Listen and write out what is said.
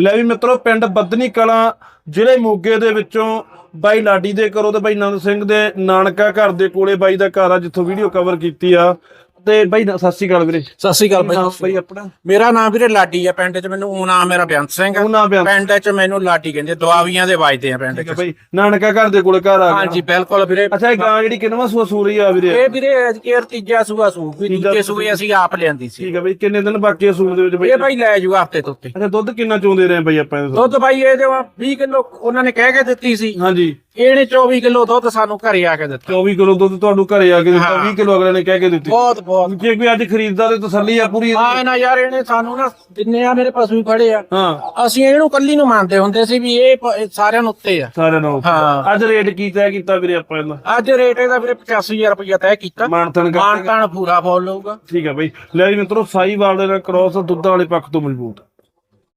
ਲੈ ਵੀ ਮਿੱਤਰੋ, ਪਿੰਡ ਬੱਦਨੀ ਕਲਾਂ, ਜ਼ਿਲ੍ਹੇ ਮੋਗੇ ਦੇ ਵਿੱਚੋਂ ਬਾਈ ਲਾਡੀ ਦੇ ਕਰੋ ਤੇ ਬਾਈ ਨੰਦ ਸਿੰਘ ਦੇ ਨਾਨਕਾ ਘਰ ਦੇ ਕੋਲੇ ਬਾਈ ਦਾ ਘਰ ਆ, ਜਿੱਥੋਂ ਵੀਡੀਓ ਕਵਰ ਕੀਤੀ ਆ। ਤੇ ਬਾਈ ਨਾ- ਸਤਿ ਸ਼੍ਰੀ ਅਕਾਲ ਵੀਰੇ। ਸਤਿ ਸ਼੍ਰੀ ਅਕਾਲ ਨਾਮ ਬਾਈ। ਬਾਈ ਆਪਣਾ? ਮੇਰਾ ਨਾਮ ਵੀਰੇ ਲਾਡੀ ਆ ਪਿੰਡ 'ਚ ਮੈਨੂੰ ਉਹ ਨਾਮ ਮੇਰਾ ਬੇਅੰਤ ਸਿੰਘ ਆ। ਉਹ ਨਾਮ ਬਿਆਨ ਪਿੰਡ 'ਚ ਮੈਨੂੰ ਲਾਡੀ ਕਹਿੰਦੇ ਦੁਆਵੀਆਂ ਦੇ ਵੱਜਦੇ ਆ ਪਿੰਡ ਠੀਕ 'ਚ। ਬਾਈ ਨਾਨਕਾ ਘਰ ਦੇ ਕੋਲੇ ਘਰ ਆ ਗਿਆ। ਹਾਂਜੀ ਬਿਲਕੁਲ ਵੀਰੇ। ਅੱਛਾ ਇਹ ਗਾਂ ਜਿਹੜੀ ਕਿੰਨਵਾਂ ਸੂਆ ਸੂਰੀ ਆ ਵੀਰੇ? ਇਹ ਵੀਰੇ ਕੇਰ ਤੀਜਾ ਸੂਆ ਸੂ ਵੀ ਤੀਜਾ ਦੂਜੇ ਸੂਏ ਅਸੀਂ ਆਪ ਲਿਆਂਦੀ ਸੀ। ਠੀਕ ਆ ਬਾਈ ਕਿੰਨੇ ਦਿਨ ਬਾਕੀ ਆ ਸੂਰ ਦੇ ਵਿੱਚ ਬਾਈ? ਇਹ ਬਾਈ ਲੈ ਜੂਗਾ ਹਫ਼ਤੇ ਤੋਂ ਉੱਤੇ। ਅੱਛਾ ਦੁੱਧ ਕਿੰਨਾ ਚੋਂਦੇ ਰਹੇ ਬਾਈ ਆਪਾਂ ਇਹਦੇ ਤੋਂ? ਦੁੱਧ ਬਾਈ ਇਹ ਜੋ 20 ਕਿਲੋ ਉਹਨਾਂ ਨੇ ਕਹਿ ਕੇ ਦਿੱਤੀ ਸੀ। ਹਾਂਜੀ। ਇਹਨੇ 24 ਕਿਲੋ ਦੁੱਧ ਸਾਨੂੰ ਘਰੇ ਆ ਕੇ ਦਿੱਤਾ। 24 ਕਿਲੋ ਦੁੱਧ ਤੁਹਾਨੂੰ ਘਰੇ ਆ ਕੇ ਦਿੱਤਾ ਹਾਂ। 20 ਕਿਲੋ ਅਗਲੇ ਨੇ ਕਹਿ ਕੇ ਦਿੱਤੀ। ਬਹੁਤ ਬਹੁਤ। ਜੇ ਕੋਈ ਅੱਜ ਖਰੀਦਦਾ ਤੇ ਤਸੱਲੀ ਆ ਪੂਰੀ? ਆ ਨਾ ਯਾਰ ਇਹਨੇ ਸਾਨੂੰ ਨਾ ਜਿੰਨੇ ਆ ਮੇਰੇ ਪਸ਼ੂ ਖੜੇ ਆ ਹਾਂ। ਅਸੀਂ ਇਹਨੂੰ ਕੱਲੀ ਨੂੰ ਮੰਨਦੇ ਹੁੰਦੇ ਸੀ ਵੀ ਇਹ ਸਾਰਿਆਂ ਨੂੰ ਉੱਤੇ ਆ। ਸਾਰਿਆਂ ਨੂੰ ਹਾਂ। ਅੱਜ ਰੇਟ ਕੀ ਤੈਅ ਕੀਤਾ ਵੀਰੇ ਆਪਾਂ ਇਹਦਾ? ਅੱਜ ਰੇਟ ਇਹਦਾ ਵੀਰੇ 85000 ਰੁਪਇਆ ਤੈਅ ਕੀਤਾ। ਮਾਨਤਨ ਕਰ ਮਾਨ ਤਾਨ ਪੂਰਾ ਫੋਲ ਲਊਗਾ ਠੀਕ ਹੈ ਬਈ। ਲੈ ਜੀ ਮਿੱਤਰੋ ਸਾਈਵਾਲ ਦੇ ਨਾਲ ਕ੍ਰੋਸ ਦੁੱਧਾਂ ਵਾਲੇ ਪੱਖ ਤੋਂ ਮਜ਼ਬੂਤ।